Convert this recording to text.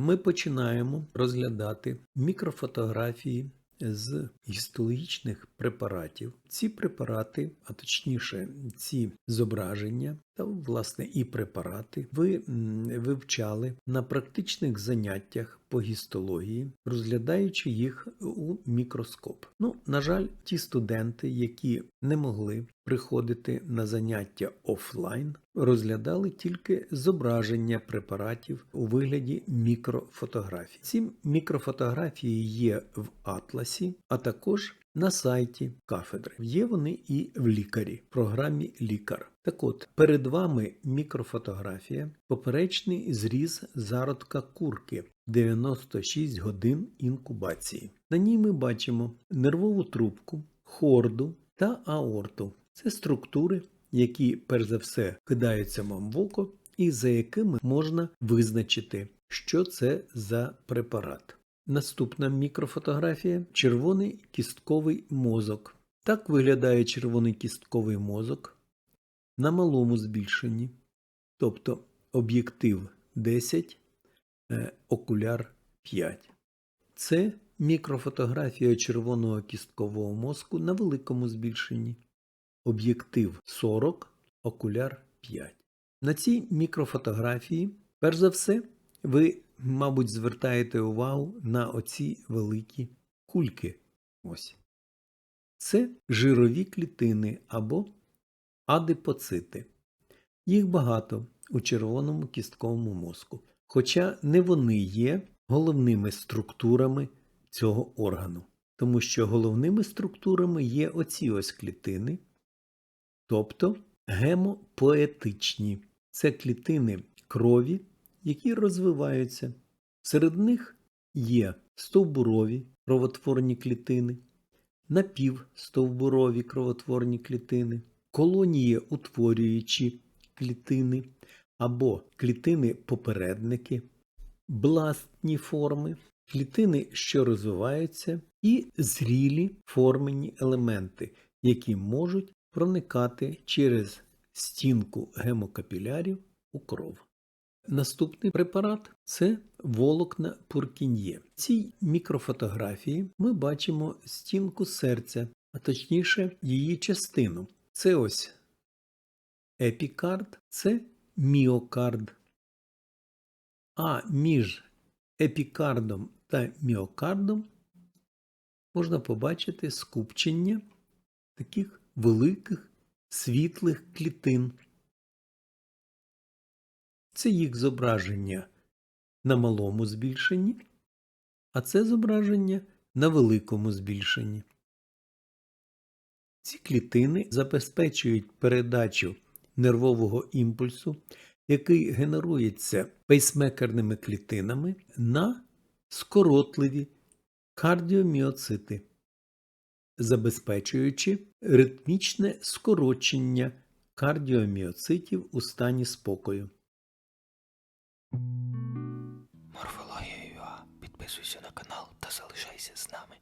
Ми починаємо розглядати мікрофотографії з гістологічних препаратів. Ці препарати, а точніше, ці зображення та власне і препарати, ви вивчали на практичних заняттях по гістології, розглядаючи їх у мікроскоп. Ну, на жаль, ті студенти, які не могли приходити на заняття офлайн, розглядали тільки зображення препаратів у вигляді мікрофотографій. Ці мікрофотографії є в атласі, а також на сайті кафедри. Є вони і в лікарі, в програмі Лікар. Так от, перед вами мікрофотографія, поперечний зріз зародка курки 96 годин інкубації. На ній ми бачимо нервову трубку, хорду та аорту. Це структури, які перш за все кидаються вам в око, і за якими можна визначити, що це за препарат. Наступна мікрофотографія червоний кістковий мозок. Так виглядає червоний кістковий мозок на малому збільшенні, тобто об'єктив 10, е, окуляр 5. Це мікрофотографія червоного кісткового мозку на великому збільшенні, об'єктив 40, окуляр 5. На цій мікрофотографії, перш за все, ви, мабуть, звертаєте увагу на оці великі кульки. Ось. Це жирові клітини або адипоцити. Їх багато у червоному кістковому мозку, хоча не вони є головними структурами цього органу, тому що головними структурами є оці ось клітини, тобто гемопоетичні. Це клітини крові, які розвиваються. Серед них є стовбурові кровотворні клітини, напівстовбурові кровотворні клітини, колонії утворюючі клітини або клітини-попередники, бластні форми, клітини, що розвиваються, і зрілі формені елементи, які можуть проникати через стінку гемокапілярів у кров. Наступний препарат це волокна пуркін'є. В цій мікрофотографії ми бачимо стінку серця, а точніше її частину. Це ось епікард, це міокард. А між епікардом та міокардом можна побачити скупчення таких великих світлих клітин. Це їх зображення на малому збільшенні, а це зображення на великому збільшенні. Ці клітини забезпечують передачу нервового імпульсу, який генерується пейсмекерними клітинами на скоротливі кардіоміоцити, забезпечуючи ритмічне скорочення кардіоміоцитів у стані спокою. Морфологія.ua. Підписуйся на канал та залишайся з нами.